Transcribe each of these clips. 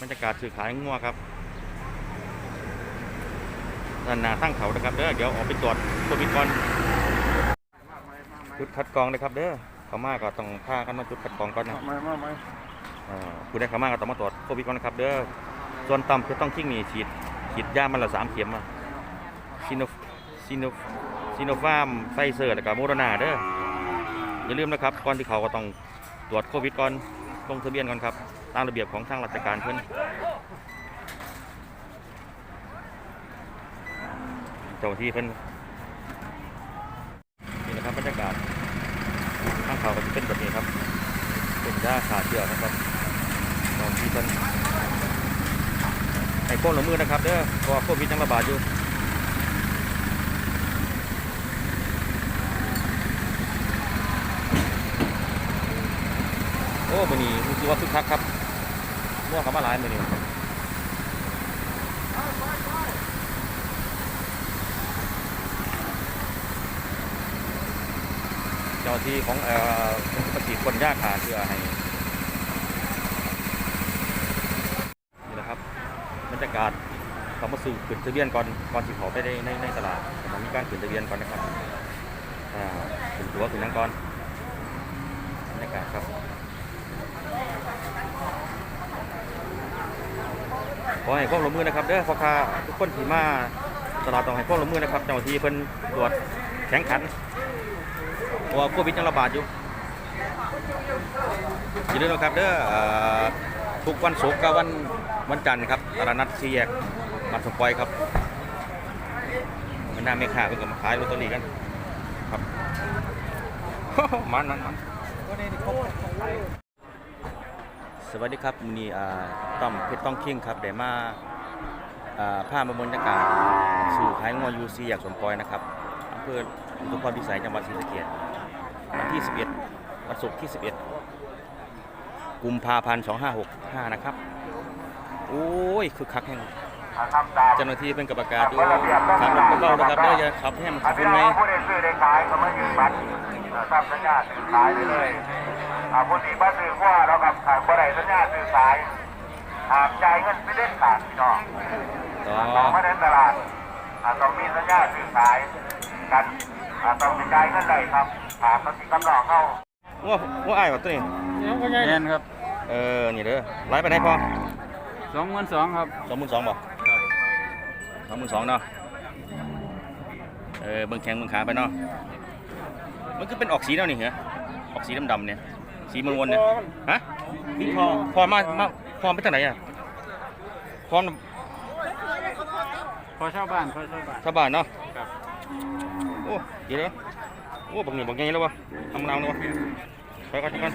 บรรยากาศสื่อขายงัวครับด้านหน้าทั้งเขานะครับเด้อเดี๋ยวออกไปตรวจโควิดก่อนจุดคัดกรองนะครับเด้อเขามาก็ต้องพากันมาจุดคัดกรองก่อนนะมามามาอ่าผู้ได้เขามาก็ต้องมาตรวจโควิดก่อนนะครับเด้อส่วนต่ำจะต้องทิ้งนี่ฉีดฉีดยามันละสามเข็มอะซีโนซีโนซีโนฟาร์มไฟเซอร์แล้วก็โมโดนาเด้ออย่าลืมนะครับก่อนที่เขาก็ต้องตรวจโควิดก่อนลงทะเบียนก่อนครับตามระเบียบของทางราชการเพิ่นเจ้าที่เพิ่นนี่นะครับบรรยากาศทางเขาก็จะเป็นแบบนี้ครับ เป็นยาขาเชือนะครับลองที่เพิ่นให้โค้งลงมือนะครับเด้อเพราะว่าโควิดยังระบาดอยู่โอ้มือนี้รู้สึกว่าคึกคักครับ ม่วงเขามาหลายมือนี้เจ้าที่ของเอ่อปฏิคนยากขาเชื้อให้นี่แหละครับบรรยากาศเขามาสู่ขึ้นทะเบียนก่อนก่อนที่เขาไปในในในตลาดต้องมีการขึ้นทะเบียนก่อนนะครับอ่าขึ้นตัวขึ้นนั่งก่อนบรรยากาศครับ อให้ความร่วมมือนะครับเด้อพ่อค้าทุกคนที่มาตลาดต้องให้ความร่วมมือนะครับเจ้าหน้าที่เพิ่นตรวจแข็งขันเพราะว่าโควิดยังระบาดอยู่อย่าลืมนะครับเด้อทุกวันศุกร์กับวันวันจันทร์ครับตลาดนัดสี่แยกมันสปอยครับมันน่าไม่ขาเพิ่นก็มาขายลอตเตอรี่กันครับมันมันมัน สวัสดีครับมือนี้อ่าต้อมเพชรต้องคิงครับได้มาอ่าผ้ามาบรรยากาศสู่ขายงอยูซีอยากสมปอยนะครับอำเภออุทุมพรพิสัยจังหวัดศรีสะเกษวันที่ 11 วันศุกร์ที่ 11 กุมภาพันธ์2565 นะครับ โอ้ย คือคักแห่ง เจ้าหน้าที่เป็นกับประกาศอยู่ขับรถเบาๆนะครับเด้ออย่าขับแห้งขับพี่พุ่งน้ไงองผู้ได้ซื้อได้ขายก็มายืนบัตรทำสัญญาซื้อขายได้เลยอ่าผู้ที่มาซื้อว่าเรากับขายบ่ได้สัญญาซื้อขายหากจ่ายเงินไม่เล่นขาดพี่น้องต่อต้องมาในตลาดอ่าต้องมีสัญญาซื้อขายกันอ่าต้องมีจ่ายเงินได้ครับหากเขาที่กำลังเข้าว่าว่าอ้ายว่าตัวนี้แน่นครับ เออ นี่เด้อไล่ไปไหนพอสองหมื่นสองครับสองหมื่นสองบ่ สองหมื่นสองเนาะเออเบิ่งแข็งเบิ่งขาไปเนาะมันคือเป็นออกสีเนาะนี่เหรอออกสีดำๆเนี่ยสีมันวนๆเนี่ยฮะพอพอมามาพอไปทางไหนอะพร้อมพอเช่าบ้านพอเช่าบ้านชาวบ้านเนาะครับโอ้เดี๋ยวเด้อโอ้บักนี่บักใหญ่แล้ววะทำนาวแล้ววะไปก่อนไปก่อน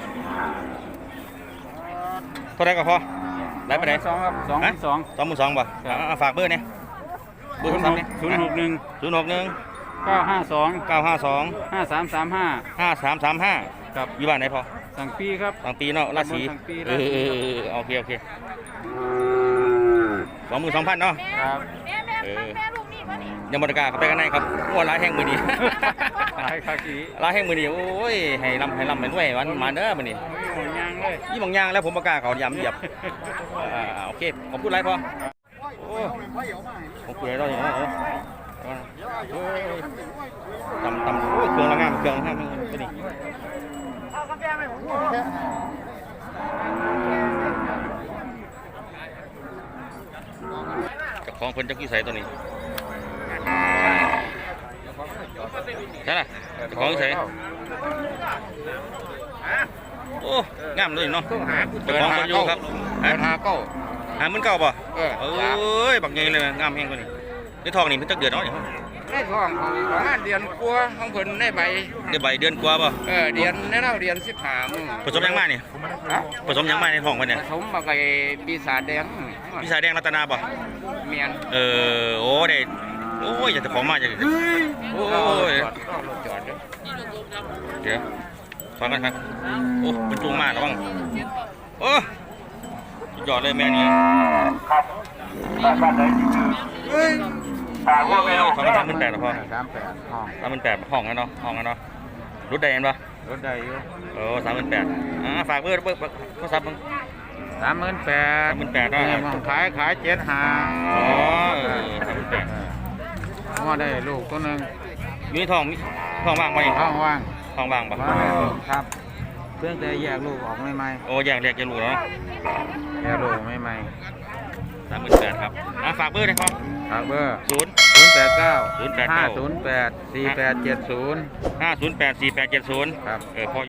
เท่าไหรก็พอไล่ไปไหนสองครับสองหฮะมื่นสองสองหมื่นสองป่ะอ่าฝากเบอร์เนี่ยเบอร์โทรศัพท์เนี่ยศูนย์หกหนึ่งศูนย์หกหนึ่งเก้าห้าสองเก้าห้าสองห้าสามสามห้าห้าสามสามห้าครับอยู่บ้านไหนพอสั่งปีครับทางปีเนาะราศีทางปีเอราอศีเออเออโอเคโอเคสองหมื่นสองพันเนาะครับแม่แม่เออแม่ลูกนี่ป่ะนี่ยังบริการเข้าไปกันในครับโอ้ร้ายแห้งมือนี้ขายคากีร้ายแห้งมือนี้โอ้ยให้ลำให้ลำให้รวยวันมาเด้อมือนี้หมดยางเลยยี่บางอย่างแล้วผมประกล้าศเขายำเหยียบอ่าโอเคผมพูดไรพอ โอ้ผมพูดอะไรต่ออย่างนั้นเหรออตำตำโอ้ยเครื่องละงามเครื่องละงามตัวนี้เกับของเพิ่นจักกี่ใส่ตัวนี้ใช่ล่ะเจ้าของใส่โอ้งามเลยเนาะเจ้าของคนอยู่ครับเปิดหาเก้า หาหมื่นเก้าป่ะเออ เอ้ย บักใหญ่เลยงามแห้งตัวนี้ในทองนี่เพิ่นจักเดือนเนาะเนี่ยในท้องเขาประมาณเดือนกว่าของเพิ่นในใบ ได้ใบเดือนกว่าป่ะเออเดือนในเราเดือนสิบห้ามื้อผสมยังมาเนี่ยฮะผสมยังมาในทองเพิ่นผเนี่ยสมมาไก่ปีศาจแดงพี่สายแดงรัตนาป่ะเมียนเออ โอ้ได้โอ้ยอยากจะของมาอยากจะโอ้ย จอดรถจอดเด้อเดี๋ยวฟังกันครับ โอ้เป็นจูงมากระวังโอ้สุด ยอดเลยแม่นี่ครับบ้านบ้านไหนที่คือทางโอ้ว่ายไม่เอาทำเป็นสามหมื่นแปดหรอพ่อสามแปดห้องสามหมื่นแปดห้องกันเนาะห้องกันเนาะรุดได้เห็นปะรถได้อยู่โอ้สามหมื่นแปดอ่าฝากเบอร์เบอร์เบอร์โทรศัพท์มึงสามหมื่นแปด38,000ได้มองขายขายเจ็ดหาอ๋อเออสามหมื่นแปดว่าได้ลูกตัวหนึ่งมีทองมีทองว่างไหมท้องว่างทองว่างปะว่างได้ลูกครับเพื่อแต่แยกลูกออกใหม่โอ้แยกแยกจะรู้เนาะๆแยกลูกใหม่สามหมื่นแปดครับอะฝากเบอร์เลยครับๆครับเบอร์ศูนย์ศูนย์แปดเก้า089ห้าศูนย์แปดสี่แปดเจ็ดศูนย์ห้าศูนย์แปดสี่แปดเจ็ดศูนย์ครับ เออพอ